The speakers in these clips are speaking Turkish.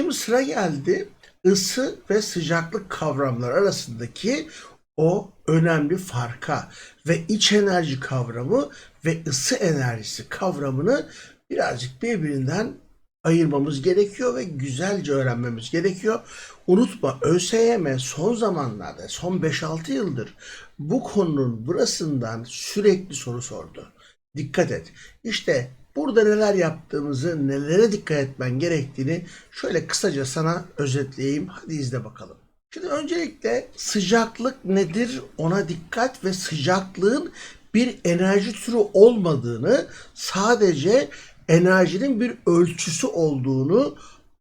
Şimdi sıra geldi ısı ve sıcaklık kavramları arasındaki o önemli farka ve iç enerji kavramı ve ısı enerjisi kavramını birazcık birbirinden ayırmamız gerekiyor ve güzelce öğrenmemiz gerekiyor. Unutma ÖSYM son zamanlarda son 5-6 yıldır bu konunun burasından sürekli soru sordu. Dikkat et. İşte burada neler yaptığımızı, nelere dikkat etmen gerektiğini şöyle kısaca sana özetleyeyim. Hadi izle bakalım. Şimdi öncelikle sıcaklık nedir ona dikkat ve sıcaklığın bir enerji türü olmadığını sadece enerjinin bir ölçüsü olduğunu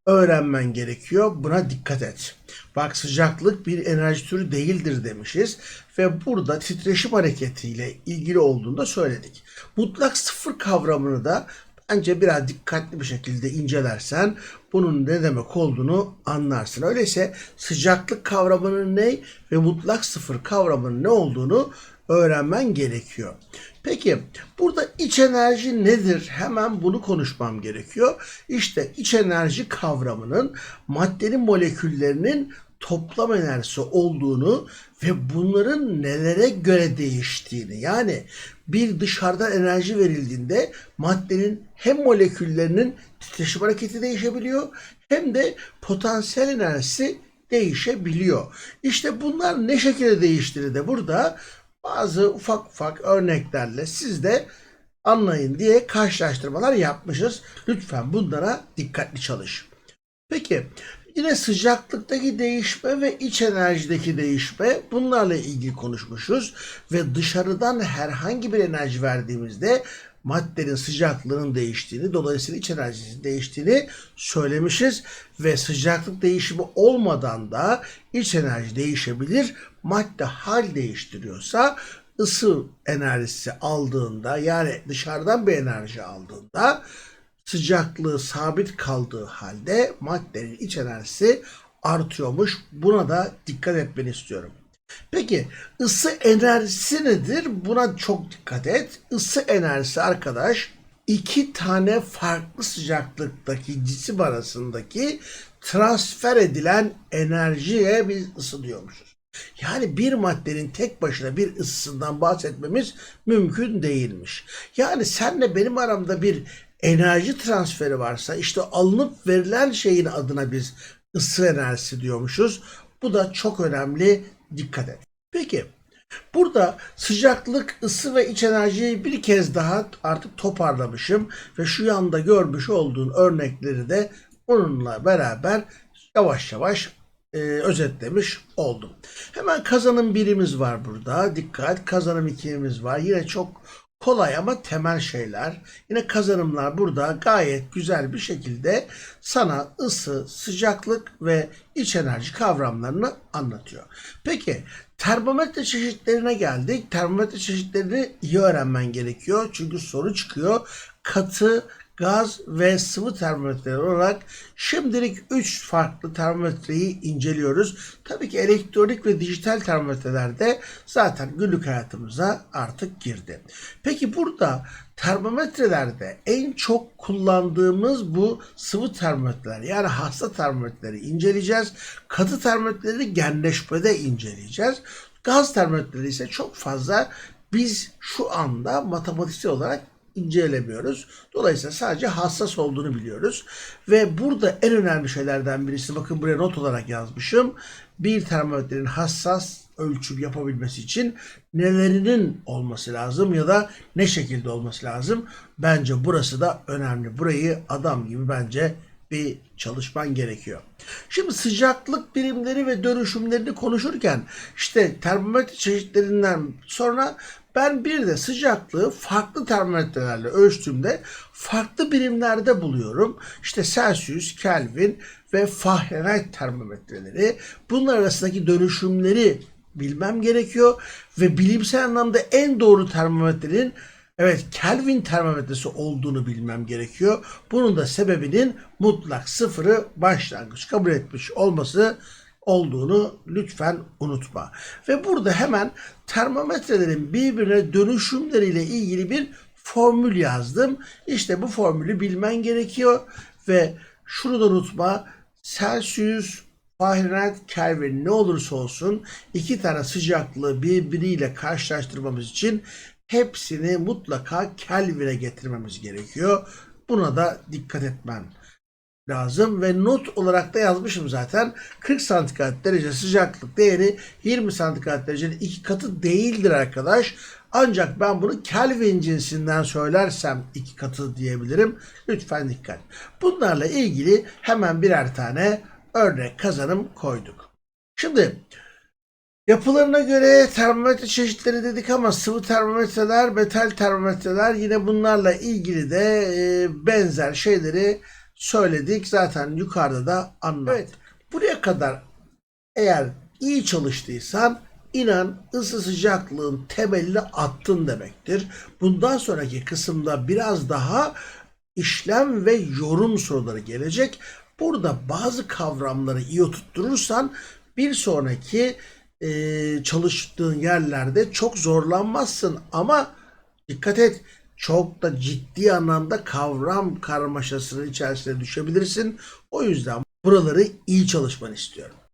öğrenmen gerekiyor. Buna dikkat et. Bak sıcaklık bir enerji türü değildir demişiz ve burada titreşim hareketiyle ilgili olduğunu da söyledik. Mutlak sıfır kavramını da bence biraz dikkatli bir şekilde incelersen bunun ne demek olduğunu anlarsın. Öyleyse sıcaklık kavramının ne ve mutlak sıfır kavramının ne olduğunu öğrenmen gerekiyor. Peki burada iç enerji nedir? Hemen bunu konuşmam gerekiyor. İşte iç enerji kavramının maddenin moleküllerinin toplam enerjisi olduğunu ve bunların nelere göre değiştiğini yani bir dışarıdan enerji verildiğinde maddenin hem moleküllerinin titreşim hareketi değişebiliyor hem de potansiyel enerjisi değişebiliyor. İşte bunlar ne şekilde değiştiğini de burada bazı ufak ufak örneklerle siz de anlayın diye karşılaştırmalar yapmışız. Lütfen bunlara dikkatli çalış. Peki yine sıcaklıktaki değişme ve iç enerjideki değişme bunlarla ilgili konuşmuşuz ve dışarıdan herhangi bir enerji verdiğimizde maddenin sıcaklığının değiştiğini, dolayısıyla iç enerjisinin değiştiğini söylemişiz ve sıcaklık değişimi olmadan da iç enerji değişebilir. Madde hal değiştiriyorsa ısı enerjisi aldığında yani dışarıdan bir enerji aldığında sıcaklığı sabit kaldığı halde maddenin iç enerjisi artıyormuş. Buna da dikkat etmeni istiyorum. Peki ısı enerjisi nedir? Buna çok dikkat et. Isı enerjisi arkadaş iki tane farklı sıcaklıktaki cisim arasındaki transfer edilen enerjiye biz ısı diyormuşuz. Yani bir maddenin tek başına bir ısısından bahsetmemiz mümkün değilmiş. Yani senle benim aramda bir enerji transferi varsa işte alınıp verilen şeyin adına biz ısı enerjisi diyormuşuz. Bu da çok önemli. Dikkat et. Peki burada sıcaklık, ısı ve iç enerjiyi bir kez daha artık toparlamışım ve şu yanda görmüş olduğun örnekleri de onunla beraber yavaş yavaş e, özetlemiş oldum. Hemen kazanım birimiz var burada. Dikkat kazanım ikimiz var. Yine çok kolay ama temel şeyler. Yine kazanımlar burada gayet güzel bir şekilde sana ısı, sıcaklık ve iç enerji kavramlarını anlatıyor. Peki termometre çeşitlerine geldik. Termometre çeşitlerini iyi öğrenmen gerekiyor. Çünkü soru çıkıyor. Katı, gaz ve sıvı termometreler olarak şimdilik 3 farklı termometreyi inceliyoruz. Tabii ki elektronik ve dijital termometreler de zaten günlük hayatımıza artık girdi. Peki burada termometrelerde en çok kullandığımız bu sıvı termometreler yani hasta termometreleri inceleyeceğiz. Katı termometreleri genleşmede inceleyeceğiz. Gaz termometreleri ise çok fazla biz şu anda matematiksel olarak incelemiyoruz. Dolayısıyla sadece hassas olduğunu biliyoruz. Ve burada en önemli şeylerden birisi bakın buraya not olarak yazmışım. Bir termometrenin hassas ölçüm yapabilmesi için nelerinin olması lazım ya da ne şekilde olması lazım. Bence burası da önemli. Burayı adam gibi bence bir çalışman gerekiyor. Şimdi sıcaklık birimleri ve dönüşümlerini konuşurken işte termometre çeşitlerinden sonra ben bir de sıcaklığı farklı termometrelerle ölçtüğümde farklı birimlerde buluyorum. İşte Celsius, Kelvin ve Fahrenheit termometreleri. Bunlar arasındaki dönüşümleri bilmem gerekiyor ve bilimsel anlamda en doğru termometrenin Evet Kelvin termometresi olduğunu bilmem gerekiyor. Bunun da sebebinin mutlak sıfırı başlangıç kabul etmiş olması olduğunu lütfen unutma. Ve burada hemen termometrelerin birbirine dönüşümleriyle ilgili bir formül yazdım. İşte bu formülü bilmen gerekiyor ve şunu da unutma. Celsius, Fahrenheit, Kelvin ne olursa olsun iki tane sıcaklığı birbiriyle karşılaştırmamız için hepsini mutlaka Kelvin'e getirmemiz gerekiyor. Buna da dikkat etmen lazım ve not olarak da yazmışım zaten 40 santigrat derece sıcaklık değeri 20 santigrat derecenin iki katı değildir arkadaş. Ancak ben bunu Kelvin cinsinden söylersem iki katı diyebilirim. Lütfen dikkat. Bunlarla ilgili hemen birer tane örnek kazanım koyduk. Şimdi Yapılarına göre termometre çeşitleri dedik ama sıvı termometreler, metal termometreler yine bunlarla ilgili de e, benzer şeyleri söyledik. Zaten yukarıda da anlattık. Evet, buraya kadar eğer iyi çalıştıysan inan ısı sıcaklığın temelini attın demektir. Bundan sonraki kısımda biraz daha işlem ve yorum soruları gelecek. Burada bazı kavramları iyi oturturursan bir sonraki e, çalıştığın yerlerde çok zorlanmazsın ama dikkat et çok da ciddi anlamda kavram karmaşasının içerisine düşebilirsin. O yüzden buraları iyi çalışmanı istiyorum.